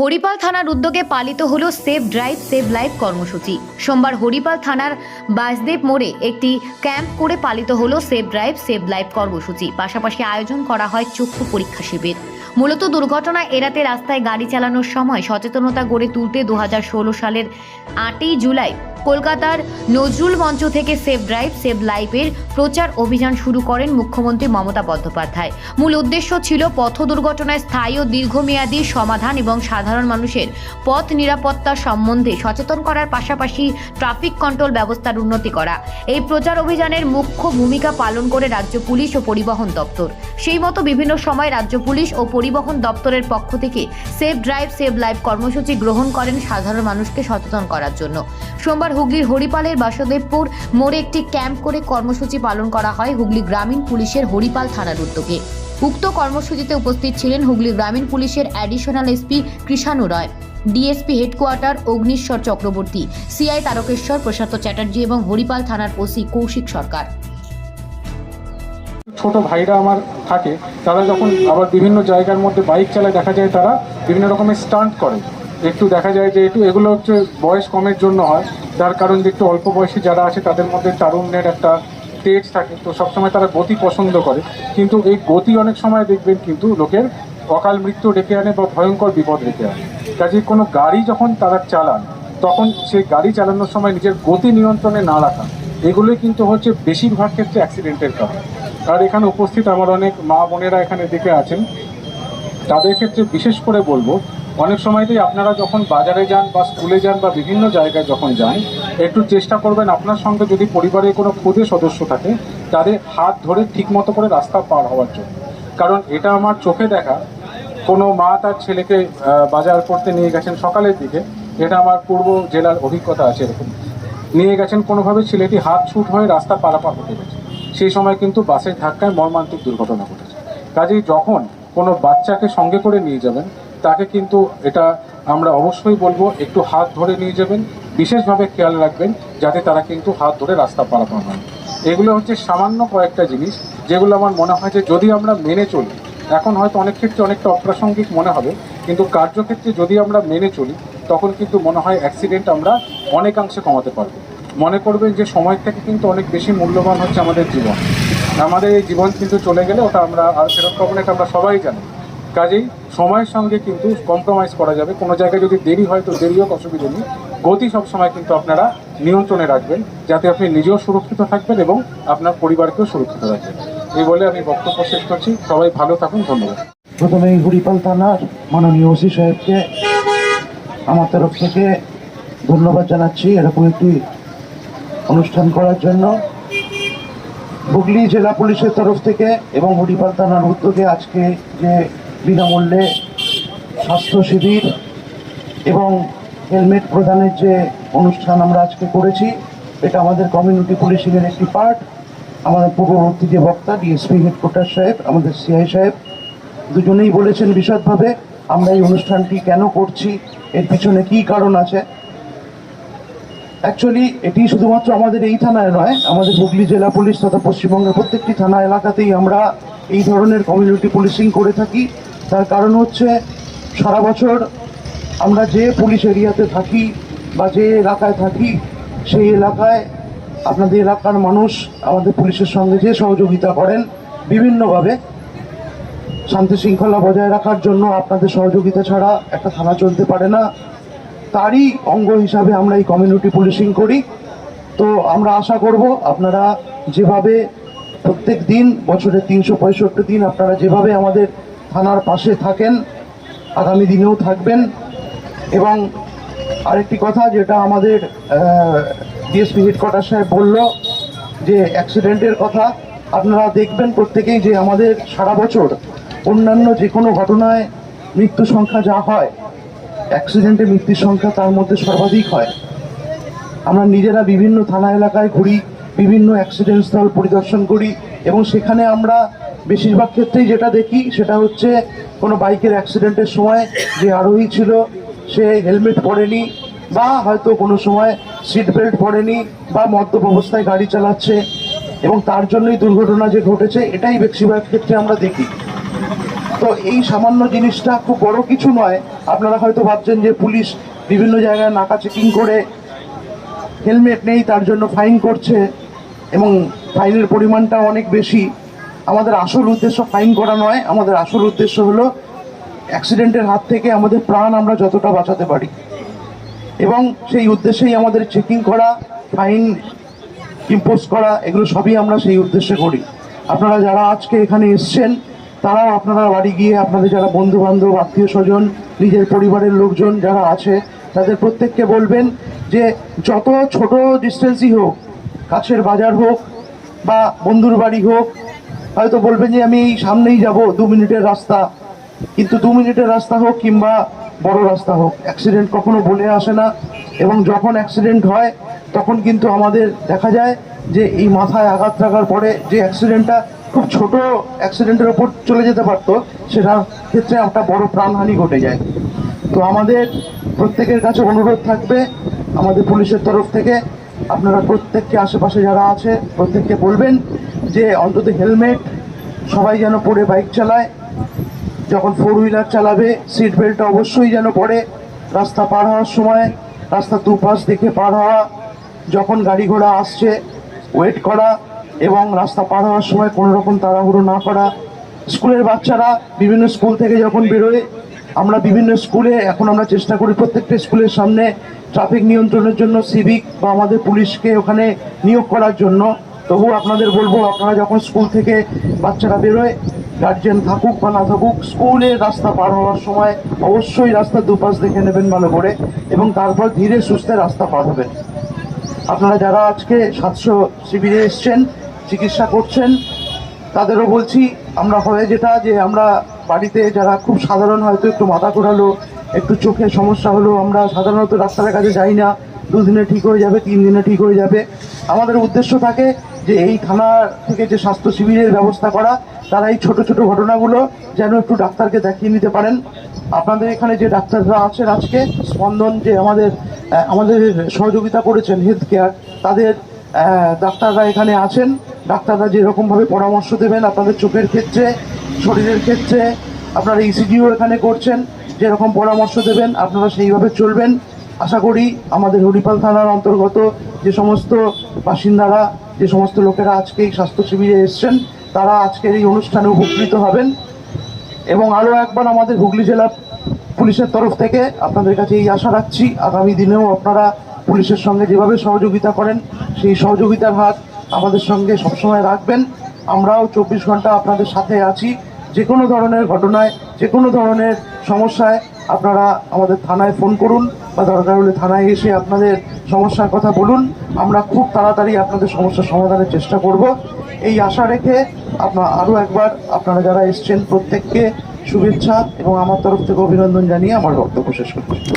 হরিপাল থানার উদ্যোগে পালিত হল সেভ ড্রাইভ, সেভ লাইফ কর্মসূচি। সোমবার হরিপাল থানার বাসদেব মোড়ে একটি ক্যাম্প করে পালিত হল সেভ ড্রাইভ, সেভ লাইফ কর্মসূচি। পাশাপাশি আয়োজন করা হয় চক্ষু পরীক্ষা শিবির। মূলত দুর্ঘটনা এড়াতে রাস্তায় গাড়ি চালানোর সময় সচেতনতা গড়ে তুলতে দু হাজার ষোলো সালের আটই জুলাই কলকাতার নজরুল মঞ্চ থেকে সেভ ড্রাইভ, সেভ লাইফের প্রচার অভিযান শুরু করেন মুখ্যমন্ত্রী মমতা বন্দ্যোপাধ্যায়। মূল উদ্দেশ্য ছিল পথ দুর্ঘটনায় স্থায়ী ও দীর্ঘমেয়াদী সমাধান এবং সাধারণ মানুষের পথ নিরাপত্তা সম্বন্ধে সচেতন করার পাশাপাশি ট্রাফিক কন্ট্রোল ব্যবস্থার উন্নতি করা। এই প্রচার অভিযানের মুখ্য ভূমিকা পালন করে রাজ্য পুলিশ ও পরিবহন দপ্তর। সেই মতো বিভিন্ন সময় রাজ্য পুলিশ ও পরিবহন দপ্তরের পক্ষ থেকে সেভ ড্রাইভ সেভ লাইফ কর্মসূচি গ্রহণ করেন সাধারণ মানুষকে সচেতন করার জন্য। সোমবার হুগলির হরিপালের বাসুদেবপুর মোড়ে একটি ক্যাম্প করে কর্মসূচি পালন করা হয় হুগলি গ্রামীণ পুলিশের হরিপাল থানার উদ্যোগে। উক্ত কর্মসূচিতে উপস্থিত ছিলেন হুগলি গ্রামীণ পুলিশের additional SP Krishanu Roy, DSP headquarter Agnishwar Chakraborty, CI Tarakeswar, Prashanta Chatterjee এবং হরিপাল থানার ওসি কৌশিক সরকার। ছোট ভাইরা আমার থাকে, তারা যখন আবার বিভিন্ন জায়গার মধ্যে বাইক চালায়, দেখা যায় তারা বিভিন্ন রকমের স্টান্ট করে। একটু দেখা যায় যে একটু, এগুলো হচ্ছে বয়স কমের জন্য হয়। যার কারণ যে একটু অল্প বয়সী যারা আছে, তাদের মধ্যে তারুণ্যের একটা তেজ থাকে। তো সবসময় তারা গতি পছন্দ করে। কিন্তু এই গতি অনেক সময় দেখবেন কিন্তু লোকের অকাল মৃত্যু ডেকে আনে বা ভয়ঙ্কর বিপদ ডেকে আনে। কাজে কোনো গাড়ি যখন তারা চালান, তখন সেই গাড়ি চালানোর সময় নিজের গতি নিয়ন্ত্রণে না রাখা, এগুলোই কিন্তু হচ্ছে বেশিরভাগ ক্ষেত্রে অ্যাক্সিডেন্টের কারণ। আর এখানে উপস্থিত আমার অনেক মা বোনেরা এখানে দেখে আছেন। তাদের ক্ষেত্রে বিশেষ করে বলব, অনেক সময়তেই আপনারা যখন বাজারে যান বা স্কুলে যান বা বিভিন্ন জায়গায় যখন যান, একটু চেষ্টা করবেন আপনার সঙ্গে যদি পরিবারের কোনো ক্ষুদে সদস্য থাকে, তাদের হাত ধরে ঠিকমতো করে রাস্তা পার হওয়ার জন্য। কারণ এটা আমার চোখে দেখা, কোনো মা তার ছেলেকে বাজার করতে নিয়ে গেছেন সকালের দিকে, এটা আমার পূর্ব জেলার অভিজ্ঞতা আছে এরকম। নিয়ে গেছেন, কোনোভাবে ছেলেটি হাত ছুট হয়ে রাস্তা পারাপার হতে গেছে। সেই সময় কিন্তু বাসের ধাক্কায় মর্মান্তিক দুর্ঘটনা ঘটেছে। কাজেই যখন কোনো বাচ্চাকে সঙ্গে করে নিয়ে যাবেন, তাকে কিন্তু এটা আমরা অবশ্যই বলব, একটু হাত ধরে নিয়ে যাবেন। বিশেষভাবে খেয়াল রাখবেন যাতে তারা কিন্তু হাত ধরে রাস্তা পারাপার হয়। এগুলো হচ্ছে সামান্য কয়েকটা জিনিস, যেগুলো আমার মনে হয় যে যদি আমরা মেনে চলি, এখন হয়তো অনেক ক্ষেত্রে অনেকটা অপ্রাসঙ্গিক মনে হবে, কিন্তু কার্যক্ষেত্রে যদি আমরা মেনে চলি, তখন কিন্তু মনে হয় অ্যাক্সিডেন্ট আমরা অনেকাংশে কমাতে পারব। মনে করবেন যে সময় থেকে কিন্তু অনেক বেশি মূল্যবান হচ্ছে আমাদের জীবন। আমাদের এই জীবন কিন্তু চলে গেলে ওটা আমরা আর ফেরত পাবো না আমরা সবাই জানি। কাজেই সময়ের সঙ্গে কিন্তু কম্প্রোমাইজ করা যাবে। কোনো জায়গায় যদি দেরি হয় তো দেরি হোক, অসুবিধা নেই। গতি সবসময় কিন্তু আপনারা নিয়ন্ত্রণে রাখবেন, যাতে আপনি নিজেও সুরক্ষিত থাকবেন এবং আপনার পরিবারকেও সুরক্ষিত রাখবেন। এই বলে আমি বক্তব্য শেষ করছি। সবাই ভালো থাকুন, ধন্যবাদ। প্রথমে হরিপাল থানার মাননীয় ওসি সাহেবকে, আমার তরফ থেকে ধন্যবাদ জানাচ্ছি। এরকম একটি অনুষ্ঠান করার জন্য হুগলি জেলা পুলিশের তরফ থেকে এবং হরিপাল থানার উদ্যোগে আজকে যে বিনামূল্যে স্বাস্থ্য শিবির এবং হেলমেট প্রদানের যে অনুষ্ঠান আমরা আজকে করেছি, এটা আমাদের কমিউনিটি পুলিশিংয়ের একটি পার্ট। আমাদের পূর্ববর্তী যে বক্তা, ডিএসপি হেডকোয়ার্টার সাহেব, আমাদের সিআই সাহেব, দুজনেই বলেছেন বিশদভাবে আমরা এই অনুষ্ঠানটি কেন করছি, এর পিছনে কি কারণ আছে। অ্যাকচুয়ালি এটি শুধুমাত্র আমাদের এই থানায় নয়, আমাদের হুগলি জেলা পুলিশ তথা পশ্চিমবঙ্গের প্রত্যেকটি থানা এলাকাতেই আমরা এই ধরনের কমিউনিটি পুলিশিং করে থাকি। তার কারণ হচ্ছে, সারা বছর আমরা যে পুলিশ এরিয়াতে থাকি বা যে এলাকায় থাকি, সেই এলাকায় আপনাদের এলাকার মানুষ আমাদের পুলিশের সঙ্গে যে সহযোগিতা করেন বিভিন্নভাবে, শান্তি শৃঙ্খলা বজায় রাখার জন্য আপনাদের সহযোগিতা ছাড়া একটা থানা চলতে পারে না। তারই অঙ্গ হিসাবে আমরা এই কমিউনিটি পুলিশিং করি। তো আমরা আশা করব আপনারা যেভাবে প্রত্যেক দিন বছরের তিনশো পঁয়ষট্টি দিন আপনারা যেভাবে আমাদের থানার পাশে থাকেন, আগামী দিনেও থাকবেন। এবং আরেকটি কথা যেটা আমাদের ডিএসপি হেডকোয়ার্টার সাহেব বলল যে অ্যাক্সিডেন্টের কথা, আপনারা দেখবেন প্রত্যেকেই যে আমাদের সারা বছর অন্যান্য যে কোনো ঘটনায় মৃত্যু সংখ্যা যা হয় অ্যাক্সিডেন্টে মৃত্যুর সংখ্যা তার মধ্যে সর্বাধিক হয়। আমরা নিজেরা বিভিন্ন থানা এলাকায় ঘুরি, বিভিন্ন অ্যাক্সিডেন্ট স্থল পরিদর্শন করি এবং সেখানে আমরা বেশিরভাগ ক্ষেত্রেই যেটা দেখি সেটা হচ্ছে কোনো বাইকের অ্যাক্সিডেন্টের সময় যে আরোহী ছিল, সে হেলমেট পরেনি বা হয়তো কোনো সময় সিট বেল্ট পরেনি বা মদ্যপ অবস্থায় গাড়ি চালাচ্ছে এবং তার জন্যই দুর্ঘটনা যে ঘটেছে এটাই বেশিরভাগ ক্ষেত্রে আমরা দেখি। তো এই সামান্য জিনিসটা খুব বড় কিছু নয় আপনারা হয়তো ভাবছেন যে পুলিশ বিভিন্ন জায়গায় নাকা চেকিং করে হেলমেট নেই, তার জন্য ফাইন করছে এবং ফাইনের পরিমাণটা অনেক বেশি। আমাদের আসল উদ্দেশ্য ফাইন করা নয়, আমাদের আসল উদ্দেশ্য হলো অ্যাক্সিডেন্টের হাত থেকে আমাদের প্রাণ আমরা যতটা বাঁচাতে পারি। এবং সেই উদ্দেশ্যেই আমাদের চেকিং করা, ফাইন ইম্পোজ করা, এগুলো সবই আমরা সেই উদ্দেশ্যে করি। আপনারা যারা আজকে এখানে এসছেন তারাও আপনারা বাড়ি গিয়ে আপনাদের যারা বন্ধু বান্ধব আত্মীয় স্বজন, নিজের পরিবারের লোকজন যারা আছে, তাদের প্রত্যেককে বলবেন যে যত ছোট ডিস্টেন্সই হোক, কাছের বাজার হোক বা বন্ধুর বাড়ি হোক, হয়তো বলবেন যে আমি এই সামনেই যাব, দু মিনিটের রাস্তা। কিন্তু দু মিনিটের রাস্তা হোক কিংবা বড় রাস্তা হোক অ্যাক্সিডেন্ট কখনো বলে আসে না। এবং যখন অ্যাক্সিডেন্ট হয়, তখন কিন্তু আমাদের দেখা যায় যে এই মাথায় আঘাত থাকার পরে যে অ্যাক্সিডেন্টটা খুব ছোট অ্যাক্সিডেন্টের ওপর চলে যেতে পারতো সেটার ক্ষেত্রে একটা বড় প্রাণহানি ঘটে যায়। তো আমাদের প্রত্যেকের কাছে অনুরোধ থাকবে, আমাদের পুলিশের তরফ থেকে আপনারা প্রত্যেককে আশেপাশে যারা আছে, প্রত্যেককে বলবেন যে অন্তত হেলমেট, সবাই যেন পরে বাইক চালায়। যখন ফোর হুইলার চালাবে সিট বেল্টটা অবশ্যই যেন পরে। রাস্তা পার হওয়ার সময় রাস্তা দুপাশ দেখে পার হওয়া, যখন গাড়ি ঘোড়া আসছে ওয়েট করা এবং রাস্তা পার হওয়ার সময় কোনো রকম তাড়াহুড়ো না করা। স্কুলের বাচ্চারা বিভিন্ন স্কুল থেকে যখন বেরোয়, আমরা বিভিন্ন স্কুলে এখন আমরা চেষ্টা করি প্রত্যেকটা স্কুলের সামনে ট্রাফিক নিয়ন্ত্রণের জন্য, সিভিক বা আমাদের পুলিশকে ওখানে নিয়োগ করার জন্য। তবু আপনাদের বলব, আপনারা যখন স্কুল থেকে বাচ্চারা বেরোয় গার্জেন থাকুক বা না থাকুক, স্কুলে রাস্তা পার হওয়ার সময় অবশ্যই রাস্তা দুপাশ দেখে নেবেন ভালো করে এবং তারপর ধীরে সুস্থে রাস্তা পার হবেন। আপনারা যারা আজকে সাতশো শিবিরে এসছেন চিকিৎসা করছেন, তাদেরও বলছি, আমরা হয়ে যেটা যে আমরা বাড়িতে যারা খুব সাধারণ হয়তো একটু মাথা ঘোরালো, একটু চোখে সমস্যা হলো, আমরা সাধারণত ডাক্তারের কাছে যাই না, দুদিনে ঠিক হয়ে যাবে, তিন দিনে ঠিক হয়ে যাবে। আমাদের উদ্দেশ্য থাকে যে এই থানা থেকে যে স্বাস্থ্য শিবিরের ব্যবস্থা করা, তারা এই ছোট ছোট ঘটনাগুলো যেন একটু ডাক্তারকে দেখিয়ে নিতে পারেন। আপনাদের এখানে যে ডাক্তাররা আছেন আজকে, স্পন্দন যে আমাদের আমাদের সহযোগিতা করেছেন হেলথ কেয়ার তাদের ডাক্তাররা এখানে আছেন। ডাক্তাররা যেরকমভাবে পরামর্শ দেবেন আপনাদের চোখের ক্ষেত্রে, শরীরের ক্ষেত্রে, আপনারা ইসিজিও এখানে করছেন, যেরকম পরামর্শ দেবেন, আপনারা সেইভাবে চলবেন। আশা করি আমাদের হরিপাল থানার অন্তর্গত যে সমস্ত বাসিন্দারা, যে সমস্ত লোকেরা আজকে এই স্বাস্থ্য শিবিরে এসছেন, তারা আজকের এই অনুষ্ঠানে উপকৃত হবেন। এবং আরও একবার আমাদের হুগলি জেলা পুলিশের তরফ থেকে আপনাদের কাছে এই আশা রাখছি, আগামী দিনেও আপনারা পুলিশের সঙ্গে যেভাবে সহযোগিতা করেন, সেই সহযোগিতার হাত আমাদের সঙ্গে সবসময় রাখবেন। আমরাও চব্বিশ ঘণ্টা আপনাদের সাথে আছি। যে কোনো ধরনের ঘটনায় যে কোনো ধরনের সমস্যায় আপনারা আমাদের থানায় ফোন করুন বা দরকার হলে থানায় এসে আপনাদের সমস্যার কথা বলুন। আমরা খুব তাড়াতাড়ি আপনাদের সমস্যার সমাধানের চেষ্টা করব। এই আশা রেখে আপনার আরও একবার আপনারা যারা এসছেন প্রত্যেককে শুভেচ্ছা এবং আমার তরফ থেকে অভিনন্দন জানিয়ে আমার বক্তব্য শেষ করছি।